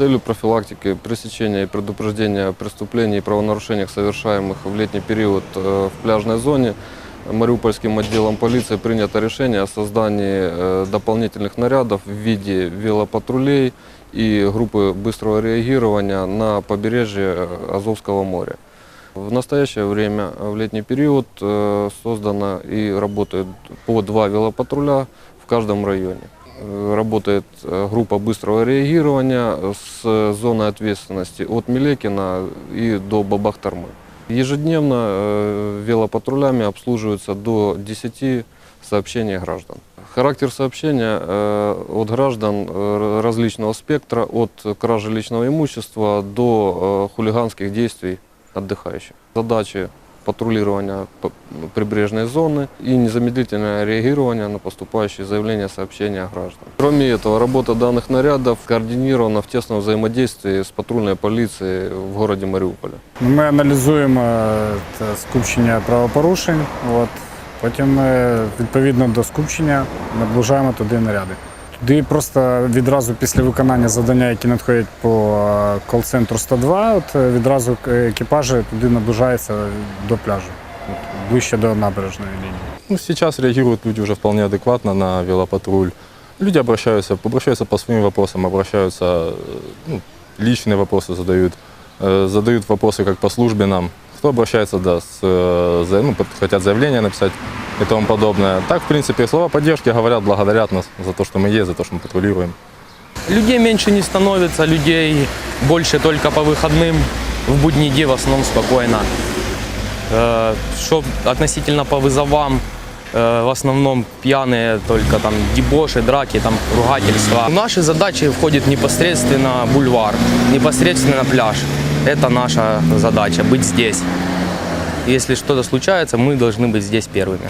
целью профилактики, пресечения и предупреждения преступлений и правонарушений, совершаемых в летний период э, в пляжной зоне, Мариупольским отделом полиции принято решение о создании э, дополнительных нарядов в виде велопатрулей и группы быстрого реагирования на побережье э, Азовского моря. В настоящее время, в летний период, создано и работает по два велопатруля в каждом районе. Э, Работает э, группа быстрого реагирования с зоной ответственности от Милекина и до Бабахтармы. Ежедневно э, велопатрулями обслуживается до 10 сообщений граждан. Характер сообщения э, от граждан э, различного спектра, от кражи личного имущества до э, хулиганских действий отдыхающих. Задачи патрулирования п- прибрежной зоны и незамедлительное реагирование на поступающие заявления сообщения граждан. Кроме этого, работа данных нарядов координирована в тесном взаимодействии с патрульной полицией в городе Мариуполе. Ми аналізуємо е, те скупчення правопорушень. От. Потім ми відповідно до скупчення наближаємо туди наряди. Туди просто відразу після виконання завдання, які надходять по е, кол-центру 102, от е, відразу е, екіпажі туди наближаються до пляжу, от, ближче до набережної лінії. Ну, сейчас реагируют люди уже вполне адекватно на велопатруль. Люди обращаются, обращаются по своим вопросам, обращаются, э, ну, личные вопросы задают, э, задают вопросы как по службе нам. Кто обращается, да, с, э, за- ну, под- хотят заявление написать и тому подобное. Так, в принципе, слова поддержки говорят, благодарят нас за то, что мы есть, за то, что мы патрулируем. Людей меньше не становится, людей больше только по выходным. В будние дни в основном спокойно. Э, Что относительно по вызовам, э, в основном пьяные только там дебоши, драки, там ругательства. В наши задачи входит непосредственно бульвар, непосредственно пляж. Это наша задача, быть здесь. Если что-то случается, мы должны быть здесь первыми.